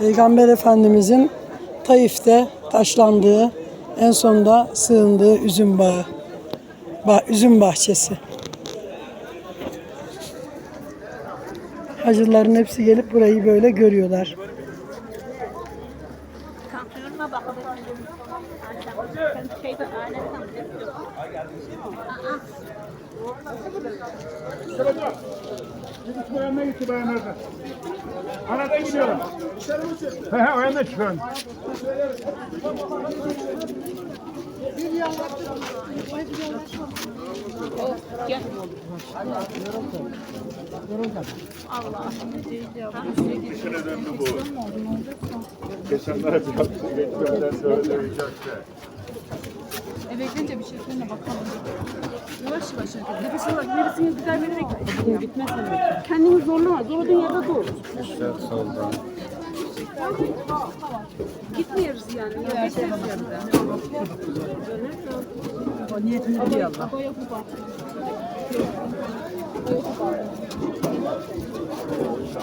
Peygamber Efendimizin Taif'te taşlandığı, en sonunda sığındığı üzüm bağı, ba- üzüm bahçesi. Hacıların hepsi gelip burayı böyle görüyorlar. Gitti bayanlarda. Aradan gidiyorlar. He he o yanına çıkıyorum. Gel. Geçene döndü bu. Geçenler yaptı. Geçenler söyleyecekti. Eve gidince bir şey söyle bakalım. Yavaş yavaş hareket. Nefes alarak nefesini güzel vererek gidin. Gitmezsen de. Kendini zorlama. Zorladığın yerde dur. Gitmiyoruz yani. Ya bekleriz yerde. O niyetini biliyor Allah.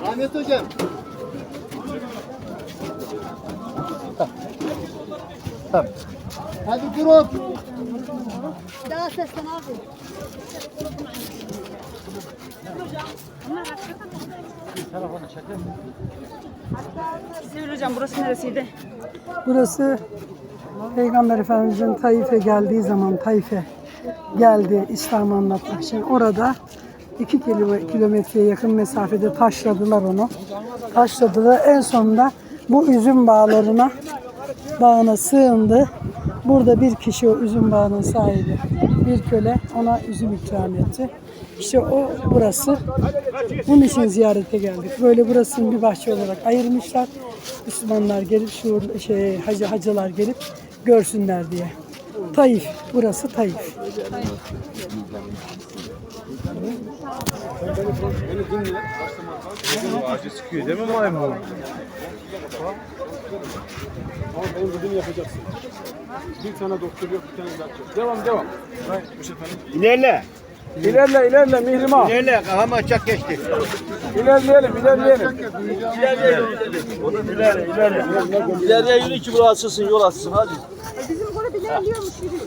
Ahmet hocam. Hadi grup. Daha seslen abi. Sevil hocam burası neresiydi? Burası Peygamber Efendimizin Taif'e geldiği zaman Taif'e geldi İslam'ı anlatmak için. Orada iki kilo- kilometreye yakın mesafede taşladılar onu. Taşladılar. En sonunda bu üzüm bağlarına bağına sığındı. Burada bir kişi o üzüm bağının sahibi. Bir köle ona üzüm ikram etti. İşte o burası. Bunun için ziyarete geldik. Böyle burasını bir bahçe olarak ayırmışlar. Müslümanlar gelip şuur şey hacı hacılar gelip görsünler diye. Taif. Burası Taif. Ağacı sıkıyor değil mi maymun? Ama benim dediğimi yapacaksın. Bir tane doktor yok, bir tane yok. Devam, devam. İlerle. İlerle, ilerle Mihrimah. İlerle. Kafama çak geçti. İlerleyelim, ilerleyelim. İlerle, ilerle. İleriye yürü ki burası açılsın, yol açılsın hadi. Bizim burada ilerliyormuş gibi.